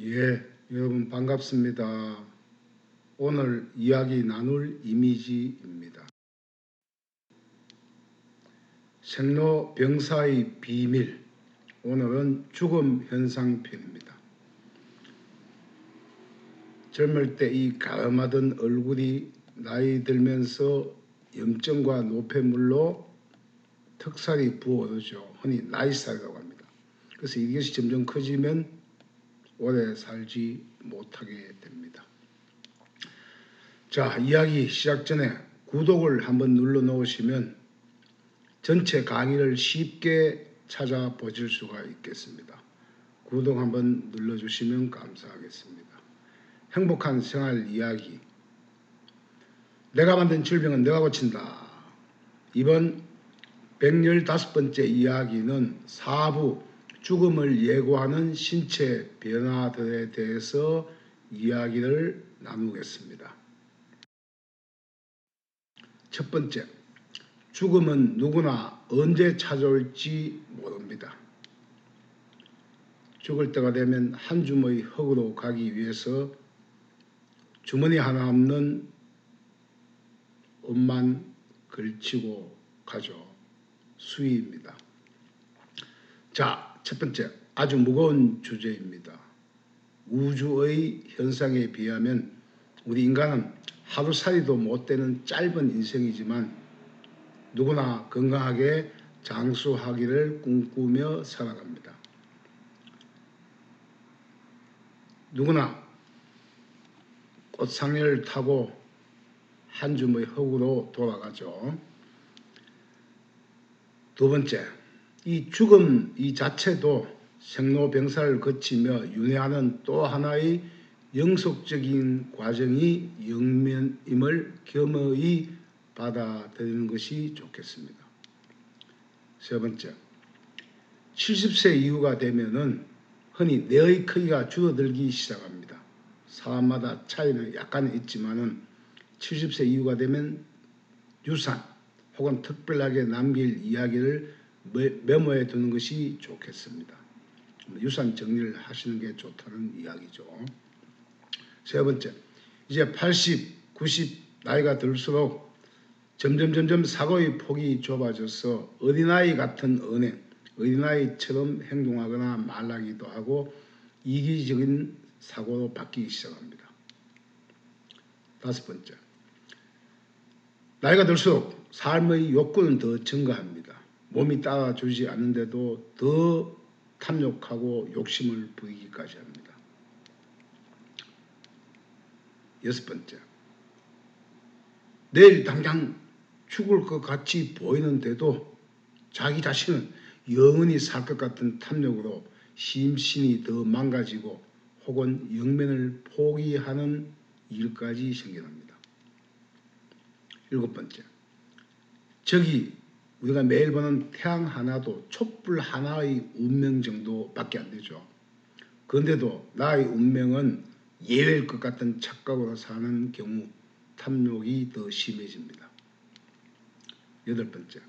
예, 여러분 반갑습니다. 오늘 이야기 나눌 이미지입니다. 생로병사의 비밀. 오늘은 죽음 현상편입니다. 젊을 때 이 가음하던 얼굴이 나이 들면서 염증과 노폐물로 턱살이 부어오르죠. 흔히 나이살이라고 합니다. 그래서 이것이 점점 커지면 오래 살지 못하게 됩니다. 자, 이야기 시작 전에 구독을 한번 눌러 놓으시면 전체 강의를 쉽게 찾아보실 수가 있겠습니다. 구독 한번 눌러주시면 감사하겠습니다. 행복한 생활 이야기. 내가 만든 질병은 내가 고친다. 이번 115번째 이야기는 사부 죽음을 예고하는 신체 변화들에 대해서 이야기를 나누겠습니다. 첫 번째, 죽음은 누구나 언제 찾아올지 모릅니다. 죽을 때가 되면 한 줌의 흙으로 가기 위해서 주머니 하나 없는 옷만 걸치고 가죠. 수위입니다. 자, 첫 번째, 아주 무거운 주제입니다. 우주의 현상에 비하면 우리 인간은 하루살이도 못 되는 짧은 인생이지만 누구나 건강하게 장수하기를 꿈꾸며 살아갑니다. 누구나 꽃상을 타고 한 줌의 흙으로 돌아가죠. 두 번째, 이 죽음 이 자체도 생로병사를 거치며 윤회하는 또 하나의 영속적인 과정이 영면임을 겸허히 받아들이는 것이 좋겠습니다. 세 번째, 70세 이후가 되면은 흔히 뇌의 크기가 줄어들기 시작합니다. 사람마다 차이는 약간 있지만은 70세 이후가 되면 유산 혹은 특별하게 남길 이야기를 메모해 두는 것이 좋겠습니다. 유산 정리를 하시는 게 좋다는 이야기죠. 세 번째, 이제 80, 90 나이가 들수록 점점 점점 사고의 폭이 좁아져서 어린아이 같은 언행, 어린아이처럼 행동하거나 말하기도 하고 이기적인 사고로 바뀌기 시작합니다. 다섯 번째, 나이가 들수록 삶의 욕구는 더 증가합니다. 몸이 따라주지 않는데도 더 탐욕하고 욕심을 부리기까지 합니다. 여섯 번째, 내일 당장 죽을 것 같이 보이는데도 자기 자신은 영원히 살 것 같은 탐욕으로 심신이 더 망가지고 혹은 영면을 포기하는 일까지 생겨납니다. 일곱 번째, 저기 우리가 매일 보는 태양 하나도 촛불 하나의 운명 정도밖에 안 되죠. 그런데도 나의 운명은 예외일 것 같은 착각으로 사는 경우 탐욕이 더 심해집니다. 여덟 번째,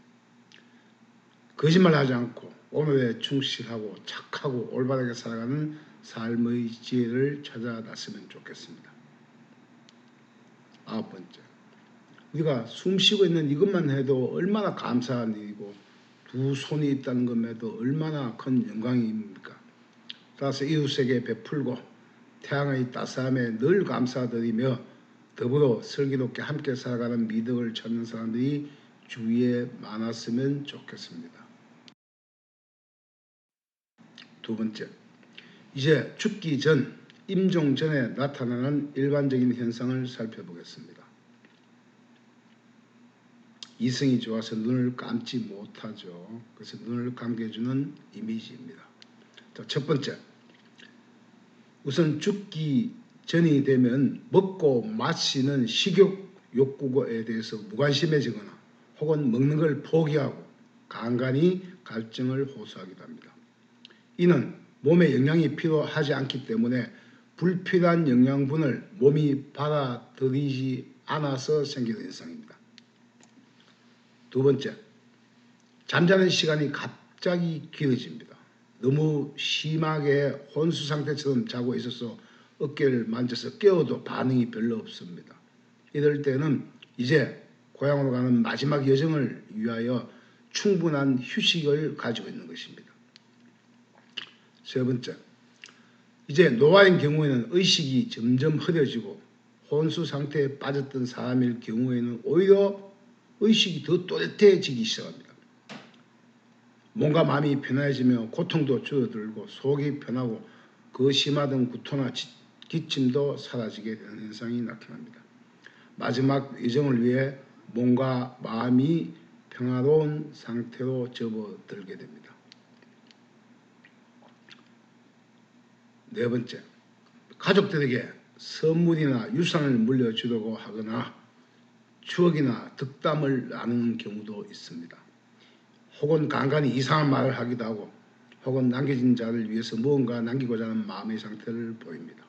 거짓말하지 않고 오늘에 충실하고 착하고 올바르게 살아가는 삶의 지혜를 찾아 났으면 좋겠습니다. 아홉 번째, 우리가 숨 쉬고 있는 이것만 해도 얼마나 감사한 일이고 두 손이 있다는 것에도 얼마나 큰 영광입니까? 따라서 이웃에게 베풀고 태양의 따스함에 늘 감사드리며 더불어 슬기롭게 함께 살아가는 미덕을 찾는 사람들이 주위에 많았으면 좋겠습니다. 두 번째, 이제 죽기 전, 임종 전에 나타나는 일반적인 현상을 살펴보겠습니다. 이성이 좋아서 눈을 감지 못하죠. 그래서 눈을 감게 해주는 이미지입니다. 자, 첫 번째, 우선 죽기 전이 되면 먹고 마시는 식욕 욕구에 대해서 무관심해지거나 혹은 먹는 걸 포기하고 간간히 갈증을 호소하기도 합니다. 이는 몸에 영양이 필요하지 않기 때문에 불필요한 영양분을 몸이 받아들이지 않아서 생기는 현상입니다. 두 번째, 잠자는 시간이 갑자기 길어집니다. 너무 심하게 혼수 상태처럼 자고 있어서 어깨를 만져서 깨워도 반응이 별로 없습니다. 이럴 때는 이제 고향으로 가는 마지막 여정을 위하여 충분한 휴식을 가지고 있는 것입니다. 세 번째, 이제 노화인 경우에는 의식이 점점 흐려지고 혼수 상태에 빠졌던 사람일 경우에는 오히려 의식이 더 또렷해지기 시작합니다. 몸과 마음이 편해지며 고통도 줄어들고 속이 편하고 그 심하던 구토나 지- 기침도 사라지게 되는 현상이 나타납니다. 마지막 여정을 위해 몸과 마음이 평화로운 상태로 접어들게 됩니다. 네 번째, 가족들에게 선물이나 유산을 물려주려고 하거나 추억이나 덕담을 나누는 경우도 있습니다. 혹은 간간히 이상한 말을 하기도 하고 혹은 남겨진 자를 위해서 무언가 남기고자 하는 마음의 상태를 보입니다.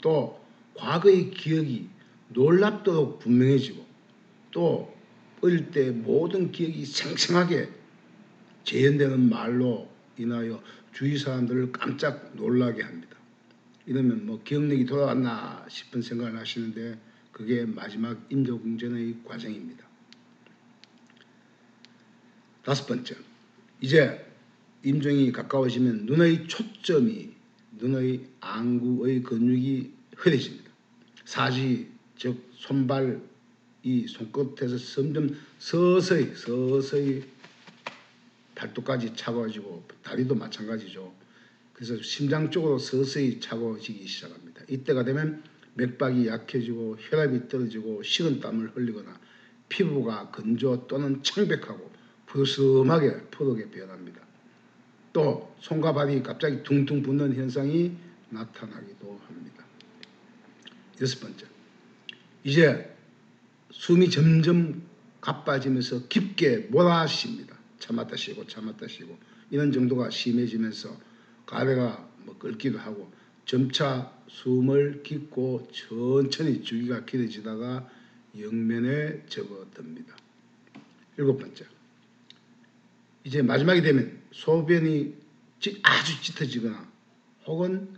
또 과거의 기억이 놀랍도록 분명해지고 또 어릴 때 모든 기억이 생생하게 재현되는 말로 인하여 주위 사람들을 깜짝 놀라게 합니다. 이러면 뭐 기억력이 돌아왔나 싶은 생각을 하시는데 그게 마지막 인조궁전의 과정입니다. 다섯 번째, 이제 임종이 가까워지면 눈의 초점이 눈의 안구의 근육이 흐려집니다. 사지 즉 손발 이 손끝에서 점점 서서히 서서히 팔뚝까지 차가워지고 다리도 마찬가지죠. 그래서 심장 쪽으로 서서히 차가워지기 시작합니다. 이때가 되면 맥박이 약해지고 혈압이 떨어지고 식은땀을 흘리거나 피부가 건조 또는 창백하고 부스럼하게 푸르게 변합니다. 또 손과 발이 갑자기 퉁퉁 붓는 현상이 나타나기도 합니다. 여섯 번째, 이제 숨이 점점 가빠지면서 깊게 몰아쉽니다. 참았다 쉬고 참았다 쉬고 이런 정도가 심해지면서 가래가 뭐 끓기도 하고 점차 숨을 깊고 천천히 주기가 길어지다가 영면에 접어듭니다. 일곱 번째, 이제 마지막이 되면 소변이 찌- 아주 짙어지거나 혹은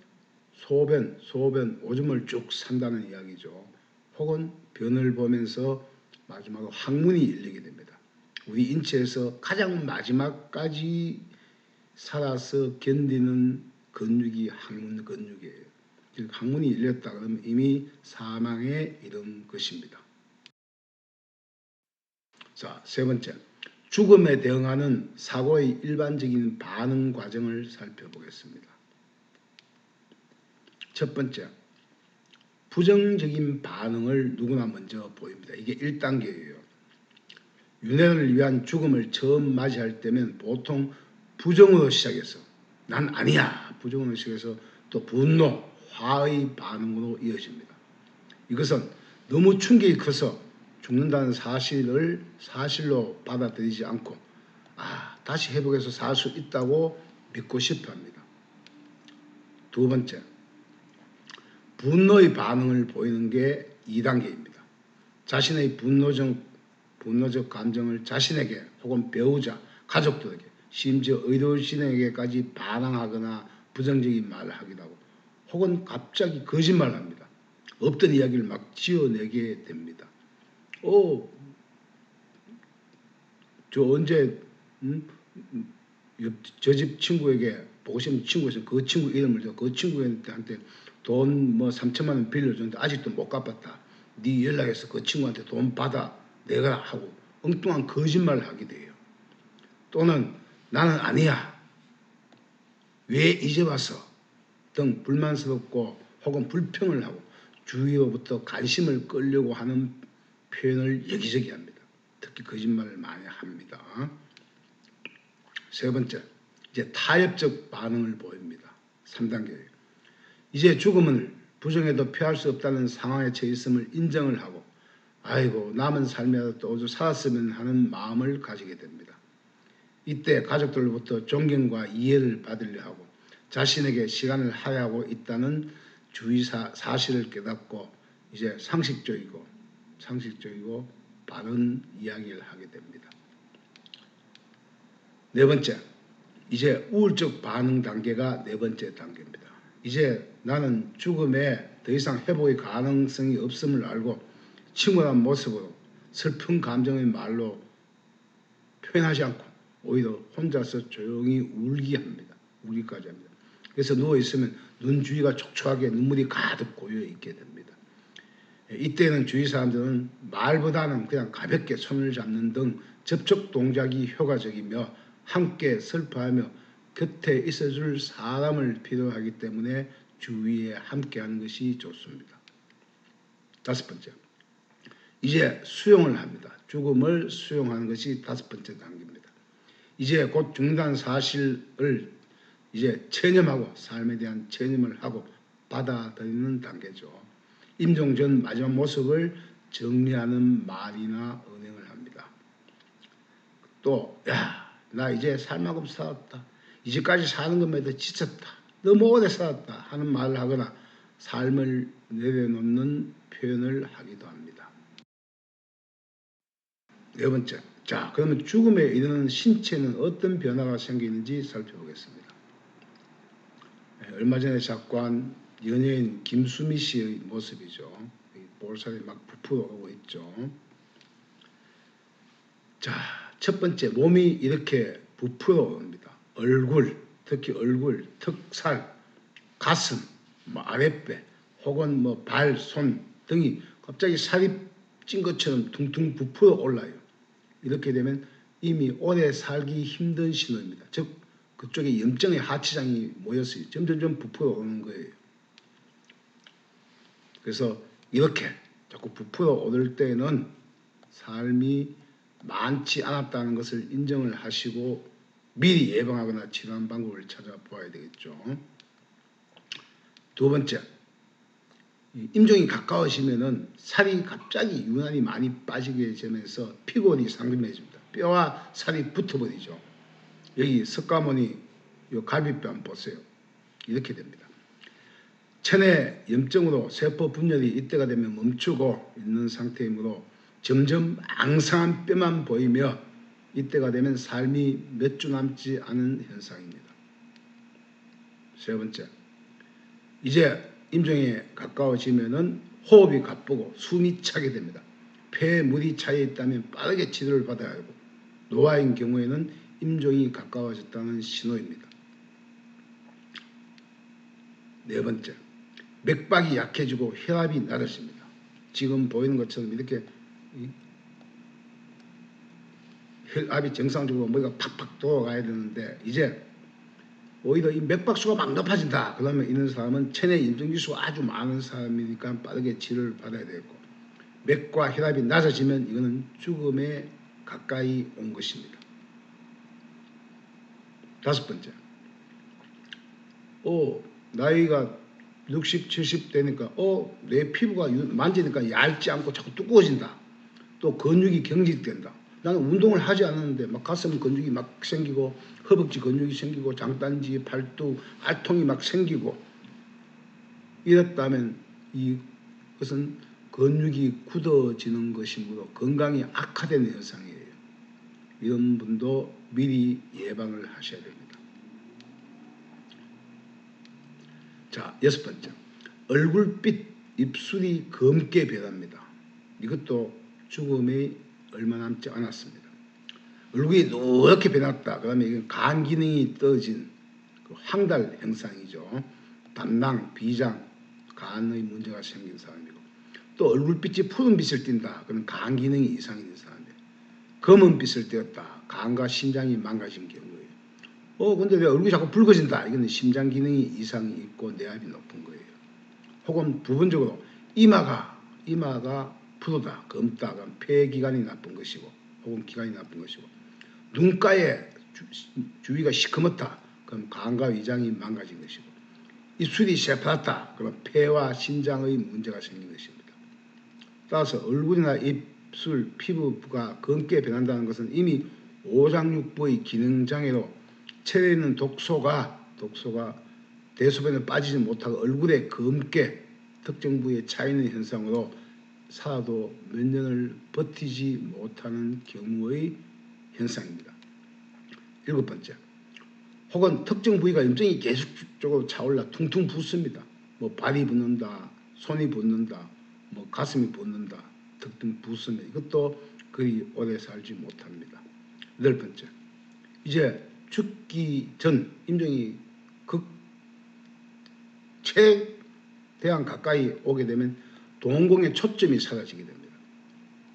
소변, 소변 오줌을 쭉 산다는 이야기죠. 혹은 변을 보면서 마지막으로 항문이 열리게 됩니다. 우리 인체에서 가장 마지막까지 살아서 견디는 근육이 항문 근육이에요. 즉 항문이 열렸다 그러면 이미 사망에 이른 것입니다. 자, 세 번째. 죽음에 대응하는 사고의 일반적인 반응 과정을 살펴보겠습니다. 첫 번째, 부정적인 반응을 누구나 먼저 보입니다. 이게 1단계예요. 윤회를 위한 죽음을 처음 맞이할 때면 보통 부정으로 시작해서 난 아니야 시작해서 또 분노, 화의 반응으로 이어집니다. 이것은 너무 충격이 커서 죽는다는 사실을 사실로 받아들이지 않고 아 다시 회복해서 살 수 있다고 믿고 싶어합니다. 두 번째 분노의 반응을 보이는 게 2단계입니다. 자신의 분노적 분노적 감정을 자신에게 혹은 배우자, 가족들에게 심지어 의료진에게까지 반항하거나 부정적인 말을 하기도 하고 혹은 갑자기 거짓말을 합니다. 없던 이야기를 막 지어내게 됩니다. 어, 저 언제 음? 저집 친구에게 보고 싶은 친구 있으면 그 친구 이름을 줘그 친구한테 돈 뭐 3천만 원 빌려줬는데 아직도 못 갚았다. 네 연락해서 그 친구한테 돈 받아 내가 하고 엉뚱한 거짓말을 하게 돼요. 또는 나는 아니야. 왜 이제 와서 등 불만스럽고 혹은 불평을 하고 주위로부터 관심을 끌려고 하는 표현을 여기저기 합니다. 특히 거짓말을 많이 합니다. 세 번째, 이제 타협적 반응을 보입니다. 3단계예요. 이제 죽음을 부정해도 피할 수 없다는 상황에 처해 있음을 인정을 하고 아이고 남은 삶이라도 또 살았으면 하는 마음을 가지게 됩니다. 이때 가족들로부터 존경과 이해를 받으려 하고 자신에게 시간을 하야하고 있다는 주의 사, 사실을 깨닫고 이제 상식적이고 상식적이고 바른 이야기를 하게 됩니다. 네 번째, 이제 우울적 반응 단계가 네 번째 단계입니다. 이제 나는 죽음에 더 이상 회복의 가능성이 없음을 알고 침울한 모습으로 슬픈 감정의 말로 표현하지 않고 오히려 혼자서 조용히 울기 합니다. 울기까지 합니다. 그래서 누워 있으면 눈 주위가 촉촉하게 눈물이 가득 고여 있게 됩니다. 예, 이때는 주위 사람들은 말보다는 그냥 가볍게 손을 잡는 등 접촉 동작이 효과적이며 함께 슬퍼하며 곁에 있어줄 사람을 필요하기 때문에 주위에 함께하는 것이 좋습니다. 다섯 번째, 이제 수용을 합니다. 죽음을 수용하는 것이 다섯 번째 단계입니다. 이제 곧 죽는다는 사실을 이제 체념하고 삶에 대한 체념을 하고 받아들이는 단계죠. 임종 전 마지막 모습을 정리하는 말이나 은행을 합니다. 또, 야, 나 이제 삶하고 살았다. 이제까지 사는 것에도 지쳤다. 너무 오래 살았다. 하는 말을 하거나 삶을 내려놓는 표현을 하기도 합니다. 네 번째. 자, 그러면 죽음에 이르는 신체는 어떤 변화가 생기는지 살펴보겠습니다. 예, 얼마 전에 작고한 연예인 김수미 씨의 모습이죠. 볼살이 막 부풀어 오고 있죠. 자, 첫 번째 몸이 이렇게 부풀어 옵니다. 얼굴, 특히 얼굴, 턱살, 가슴, 뭐 아랫배, 혹은 뭐 발, 손 등이 갑자기 살이 찐 것처럼 퉁퉁 부풀어 올라요. 이렇게 되면 이미 오래 살기 힘든 신호입니다. 즉 그쪽에 염증의 하치장이 모였어요. 점점점 부풀어 오는 거예요. 그래서 이렇게 자꾸 부풀어 오를 때는 삶이 많지 않았다는 것을 인정을 하시고 미리 예방하거나 치료하는 방법을 찾아보아야 되겠죠. 두 번째, 임종이 가까워지면은 살이 갑자기 유난히 많이 빠지게 되면서 피골이 상심해집니다. 뼈와 살이 붙어버리죠. 여기 석가모니 요 갈비뼈 한번 보세요. 이렇게 됩니다. 체내 염증으로 세포 분열이 이때가 되면 멈추고 있는 상태이므로 점점 앙상한 뼈만 보이며 이때가 되면 삶이 몇 주 남지 않은 현상입니다. 세 번째, 이제 임종에 가까워지면은 호흡이 가쁘고 숨이 차게 됩니다. 폐에 물이 차에 있다면 빠르게 치료를 받아야 하고 노화인 경우에는 임종이 가까워졌다는 신호입니다. 네 번째, 맥박이 약해지고 혈압이 낮아집니다. 지금 보이는 것처럼 이렇게 혈압이 정상적으로 머리가 팍팍 돌아가야 되는데 이제 오히려 이 맥박수가 막 높아진다. 그러면 이런 사람은 체내 염증지수가 아주 많은 사람이니까 빠르게 치료를 받아야 되겠고 맥과 혈압이 낮아지면 이거는 죽음에 가까이 온 것입니다. 다섯 번째. 오, 나이가 60, 70 되니까 어, 내 피부가 만지니까 얇지 않고 자꾸 두꺼워진다. 또 근육이 경직된다. 나는 운동을 하지 않았는데 막 가슴 근육이 막 생기고 허벅지 근육이 생기고 장단지, 팔뚝, 알통이 막 생기고 이랬다면 이것은 근육이 굳어지는 것이므로 건강이 악화되는 현상이에요. 이런 분도 미리 예방을 하셔야 됩니다. 자, 여섯 번째. 얼굴빛, 입술이 검게 변합니다. 이것도 죽음이 얼마 남지 않았습니다. 얼굴이 노랗게 변했다. 그러면 이건 간 기능이 떨어진 그 황달 현상이죠. 담낭, 비장, 간의 문제가 생긴 사람이고 또 얼굴빛이 푸른빛을 띈다. 그건 간 기능이 이상이 있는 사람이에요. 검은빛을 띄었다. 간과 심장이 망가진 경우예요. 어 근데 왜 얼굴이 자꾸 붉어진다. 이건 심장 기능이 이상이 있고 내압이 높은 거예요. 혹은 부분적으로 이마가 이마가 푸르다, 검다, 그럼 폐기관이 나쁜 것이고 혹은 기관이 나쁜 것이고. 눈가에 주, 위가 시커멓다, 그럼 간과 위장이 망가진 것이고. 입술이 새파랗다, 그럼 폐와 신장의 문제가 생긴 것입니다. 따라서 얼굴이나 입술, 피부가 검게 변한다는 것은 이미 오장육부의 기능 장애로 체내에 있는 독소가 독소가 대소변에 빠지지 못하고 얼굴에 검게 특정 부위에 차 있는 현상으로 살아도 몇 년을 버티지 못하는 경우의 현상입니다. 일곱 번째, 혹은 특정 부위가 염증이 계속적으로 차올라 퉁퉁 붓습니다. 뭐 발이 붓는다, 손이 붓는다, 뭐 가슴이 붓는다, 특정 붓습니다. 이것도 그리 오래 살지 못합니다. 여덟 번째, 이제 죽기 전 임종이 극 최대한 가까이 오게 되면 동공의 초점이 사라지게 됩니다.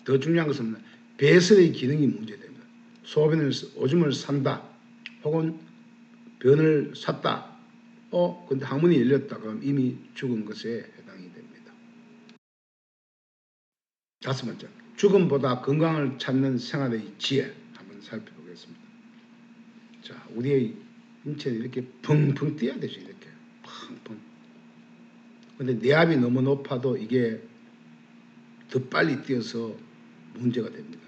더 중요한 것은 배설의 기능이 문제됩니다. 소변을 오줌을 산다, 혹은 변을 샀다. 어, 근데 항문이 열렸다. 그럼 이미 죽은 것에 해당이 됩니다. 다섯 번째, 죽음보다 건강을 찾는 생활의 지혜 한번 살펴보겠습니다. 자, 우리의 인체는 이렇게 펑펑 뛰어야 되죠. 근데 내압이 너무 높아도 이게 더 빨리 뛰어서 문제가 됩니다.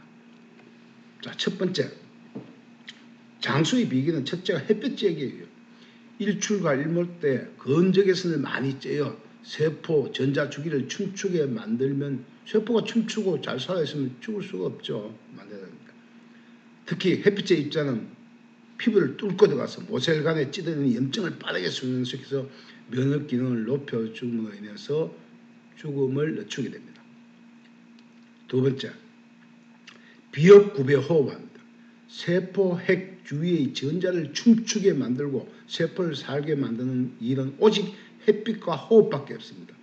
자, 첫 번째. 장수의 비기는 첫째가 햇볕 쬐기예요. 일출과 일몰 때 건적외선을 많이 쬐요. 세포 전자 주기를 춤추게 만들면 세포가 춤추고 잘 살아있으면 죽을 수가 없죠. 만들어야 됩니다. 특히 햇빛의 입자는 피부를 뚫고 들어가서 모세혈관에 찌드는 염증을 빠르게 순환시켜서 면역 기능을 높여 죽음으로 인해서 죽음을 늦추게 됩니다. 두 번째, 비역구배 호흡합니다. 세포 핵 주위의 전자를 춤추게 만들고 세포를 살게 만드는 일은 오직 햇빛과 호흡밖에 없습니다.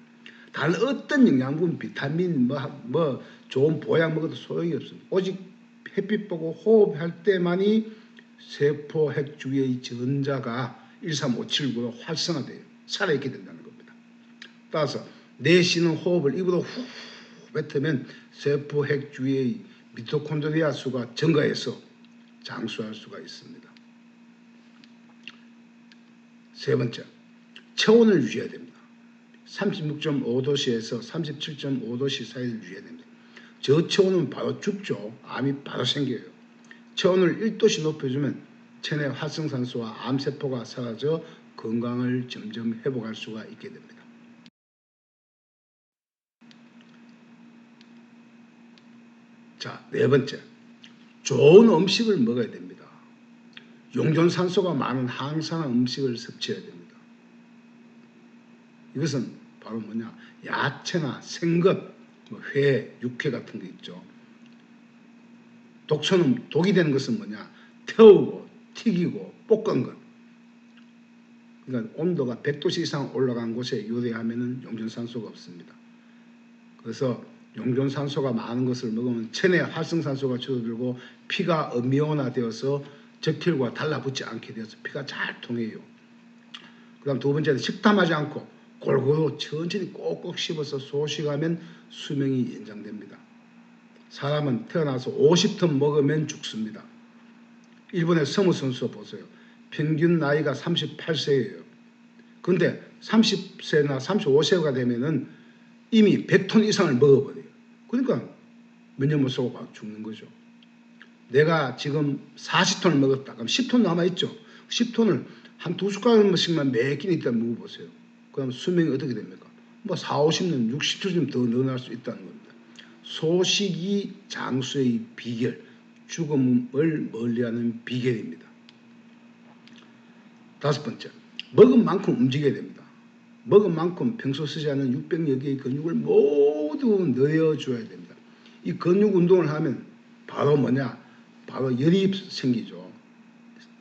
다른 어떤 영양분, 비타민, 뭐, 뭐 좋은 보약 먹어도 소용이 없습니다. 오직 햇빛 보고 호흡할 때만이 세포 핵 주위의 전자가 13579로 활성화돼요. 살아있게 된다는 겁니다. 따라서 내쉬는 호흡을 입으로 후 뱉으면 세포 핵 주위의 미토콘드리아 수가 증가해서 장수할 수가 있습니다. 세 번째, 체온을 유지해야 됩니다. 36.5도씨에서 37.5도씨 사이를 유지해야 됩니다. 저체온은 바로 죽죠. 암이 바로 생겨요. 체온을 1도씩 높여주면 체내 활성산소와 암세포가 사라져 건강을 점점 회복할 수가 있게 됩니다. 자, 네 번째. 좋은 음식을 먹어야 됩니다. 용존산소가 많은 항산화 음식을 섭취해야 됩니다. 이것은 바로 뭐냐? 야채나 생것, 뭐 회, 육회 같은 거 있죠. 독초는 독이 되는 것은 뭐냐? 태우고, 튀기고, 볶은 것. 그러니까 온도가 100도씨 이상 올라간 곳에 요리하면은 용존산소가 없습니다. 그래서 용존산소가 많은 것을 먹으면 체내 활성산소가 줄어들고 피가 음이온화되어서 적혈과 달라붙지 않게 되어서 피가 잘 통해요. 그 다음 두 번째는 식탐하지 않고 골고루 천천히 꼭꼭 씹어서 소식하면 수명이 연장됩니다. 사람은 태어나서 50톤 먹으면 죽습니다. 일본의 서무 선수 보세요. 평균 나이가 38세예요. 근데 30세나 35세가 되면은 이미 100톤 이상을 먹어버려요. 그러니까 몇년못 쓰고 막 죽는 거죠. 내가 지금 40톤을 먹었다. 그럼 10톤 남아있죠. 10톤을 한 두 숟가락씩만 매 끼니 있다 먹어보세요. 그럼 수명이 어떻게 됩니까? 뭐 4, 50년, 60초 더 늘어날 수 있다는 겁니다. 소식이 장수의 비결, 죽음을 멀리하는 비결입니다. 다섯 번째, 먹은 만큼 움직여야 됩니다. 먹은 만큼 평소 쓰지 않는 600여 개의 근육을 모두 넣어줘야 됩니다. 이 근육 운동을 하면 바로 뭐냐? 바로 열이 생기죠.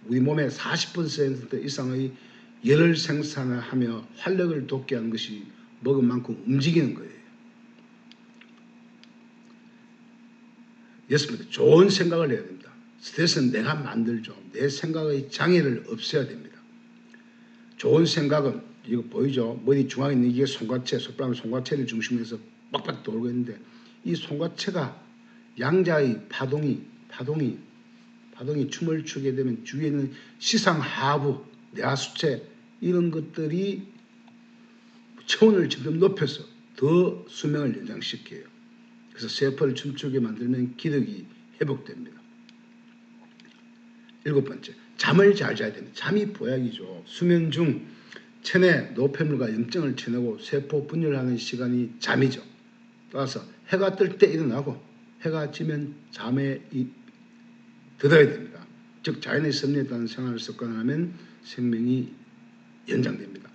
우리 몸의 40% 이상의 열을 생산을 하며 활력을 돋게 하는 것이 먹은 만큼 움직이는 거예요. 여섯번째, 좋은 생각을 해야 됩니다. 스트레스는 내가 만들죠. 내 생각의 장애를 없애야 됩니다. 좋은 생각은 이거 보이죠? 머리 중앙에 있는 이게 손과체, 손바람 손과체를 중심으로 해서 빡빡 돌고 있는데 이 손과체가 양자의 파동이 파동이 파동이 춤을 추게 되면 주위에 있는 시상 하부, 뇌하수체 이런 것들이 체온을 점점 높여서 더 수명을 연장시켜요. 그래서 세포를 춤추게 만들면 기력이 회복됩니다. 일곱 번째, 잠을 잘 자야 됩니다. 잠이 보약이죠. 수면 중 체내 노폐물과 염증을 쳐내고 세포 분열하는 시간이 잠이죠. 따라서 해가 뜰 때 일어나고 해가 지면 잠에 이, 들어야 됩니다. 즉 자연의 섭리에 따른 생활 습관을 하면 생명이 연장됩니다.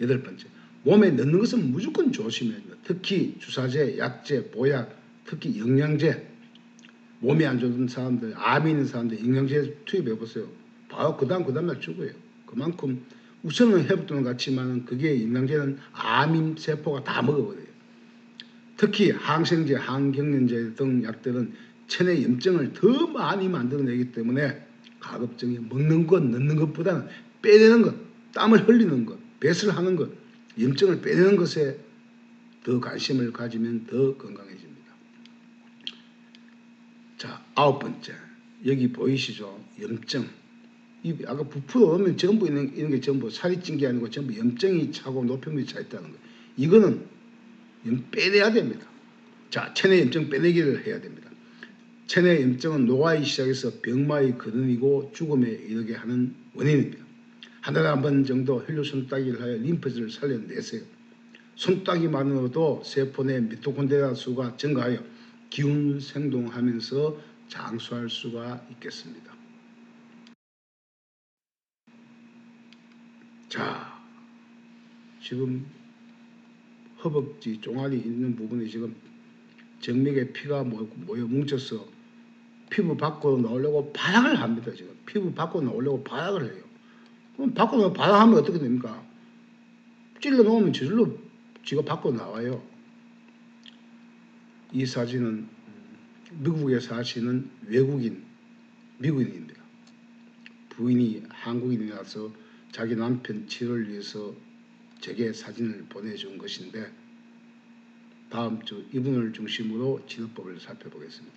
여덟 번째, 몸에 넣는 것은 무조건 조심해야 됩니다. 특히 주사제, 약제, 보약, 특히 영양제, 몸이 안 좋은 사람들, 암이 있는 사람들 영양제 투입해 보세요. 바로 그 다음 그 다음날 죽어요. 그만큼 우선은 회복도는 같지만 그게 영양제는 암인 세포가 다 먹어버려요. 특히 항생제, 항경련제 등 약들은 체내 염증을 더 많이 만들어내기 때문에 가급적이 먹는 것, 넣는 것보다는 빼내는 것, 땀을 흘리는 것, 배설을 하는 것, 염증을 빼내는 것에 더 관심을 가지면 더 건강해집니다. 자, 아홉 번째. 여기 보이시죠? 염증. 이 아까 부풀어 오면 전부 있는, 있는 게 전부 살이 찐 게 아니고 전부 염증이 차고 노폐물이 차 있다는 거예요. 이거는 염 빼내야 됩니다. 자, 체내 염증 빼내기를 해야 됩니다. 체내 염증은 노화에 시작해서 병마의 근원이고 죽음에 이르게 하는 원인입니다. 한 달에 한 번 정도 혈류 손따기를 하여 림프질을 살려내세요. 손따기만으로도 세포 내 미토콘드리아 수가 증가하여 기운 생동하면서 장수할 수가 있겠습니다. 자, 지금 허벅지 종아리 있는 부분에 지금 정맥에 피가 모- 모여 뭉쳐서 피부 밖으로 나오려고 발악을 합니다. 지금 피부 밖으로 나오려고 발악을 해요. 그럼 밖으로 발악하면 어떻게 됩니까? 찔러 놓으면 저절로 지가 밖으로 나와요. 이 사진은 미국에 사시는 외국인 미국인입니다. 부인이 한국인이라서 자기 남편 치료를 위해서 제게 사진을 보내준 것인데 다음 주 이분을 중심으로 치료법을 살펴보겠습니다.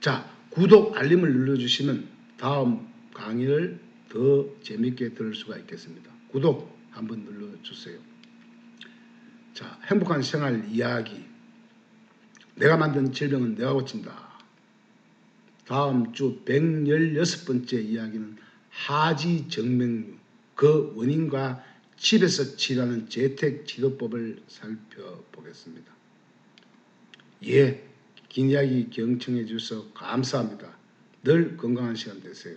자, 구독 알림을 눌러주시면 다음 강의를 더 재밌게 들을 수가 있겠습니다. 구독 한번 눌러주세요. 자, 행복한 생활 이야기. 내가 만든 질병은 내가 고친다. 다음 주 116번째 이야기는 하지정맥류, 그 원인과 집에서 치료하는 재택 치료법을 살펴보겠습니다. 예, 긴 이야기 경청해 주셔서 감사합니다. 늘 건강한 시간 되세요.